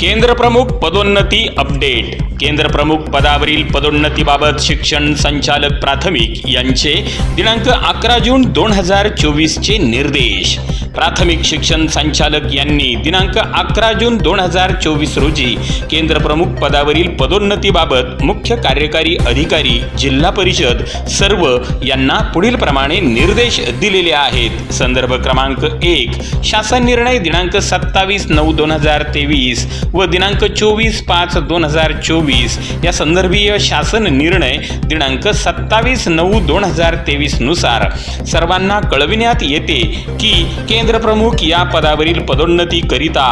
केंद्र प्रमुख पदोन्नती अपडेट. केंद्र प्रमुख पदावरील पदोन्नतीबाबत शिक्षण संचालक प्राथमिक यांचे दिनांक अकरा जून दोन हजार चोवीसचे निर्देश. प्राथमिक शिक्षण संचालक यांनी दिनांक अकरा जून दोन हजार चोवीस रोजी केंद्र प्रमुख पदावरील पदोन्नतीबाबत मुख्य कार्यकारी अधिकारी जिल्हा परिषद सर्व यांना पुढील प्रमाणे निर्देश दिलेले आहेत. संदर्भ क्रमांक एक शासन निर्णय दिनांक सत्तावीस नऊ दोन हजार तेवीस व दिनांक चोवीस पाच दोन हजार चोवीस या संदर्भीय शासन निर्णय दिनांक सत्तावीस नऊ दोन हजार तेवीसनुसार सर्वांना कळविण्यात येते की केंद्र प्रमुख या पदावरील पदोन्नतीकरिता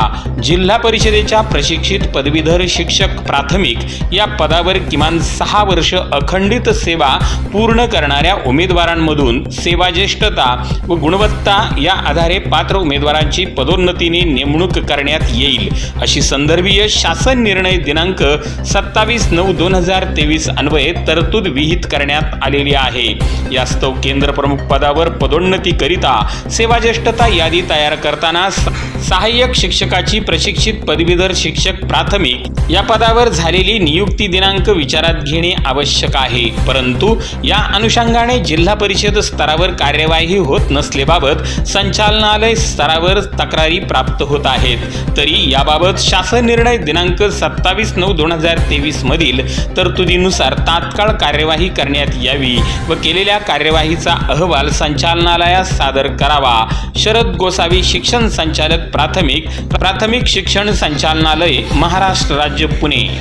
जिल्हा परिषदेच्या प्रशिक्षित पदवीधर शिक्षक प्राथमिक या पदावर किमान सहा वर्ष अखंडित सेवा पूर्ण करणाऱ्या उमेदवारांमधून सेवाज्येष्ठता व गुणवत्ता या आधारे पात्र उमेदवारांची पदोन्नतीने नेमणूक करण्यात येईल. अशी संदर्भीय शासन निर्णय दिनांक सत्तावीस नऊ दोन हजार तेवीस अन्वये तरतूद विहित करण्यात आलेली आहे. यास्तव केंद्र प्रमुख पदावर पदोन्नतीकरिता सेवाज्येष्ठता यादी तयार करताना सहाय्यक शिक्षकाची प्रशिक्षित पदवीधर शिक्षक प्राथमिक या पदावर झालेली नियुक्ती दिनांक विचारात घेणे आवश्यक आहे. परंतु या अनुषंगाने जिल्हा परिषद स्तरावर कार्यवाही होत नसलेबाबत संचालनालय स्तरावर तक्रारी प्राप्त होत आहेत. तरी याबाबत शासन निर्णय दिनांक सत्तावीस नऊ दोन हजार तेवीस मधील तरतुदीनुसार तात्काळ कार्यवाही करण्यात यावी व केलेल्या कार्यवाहीचा अहवाल संचालनालयास सादर करावा. शरद गोसावी शिक्षण संचालक प्राथमिक प्राथमिक शिक्षण संचालनालय महाराष्ट्र राज्य पुणे.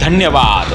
धन्यवाद.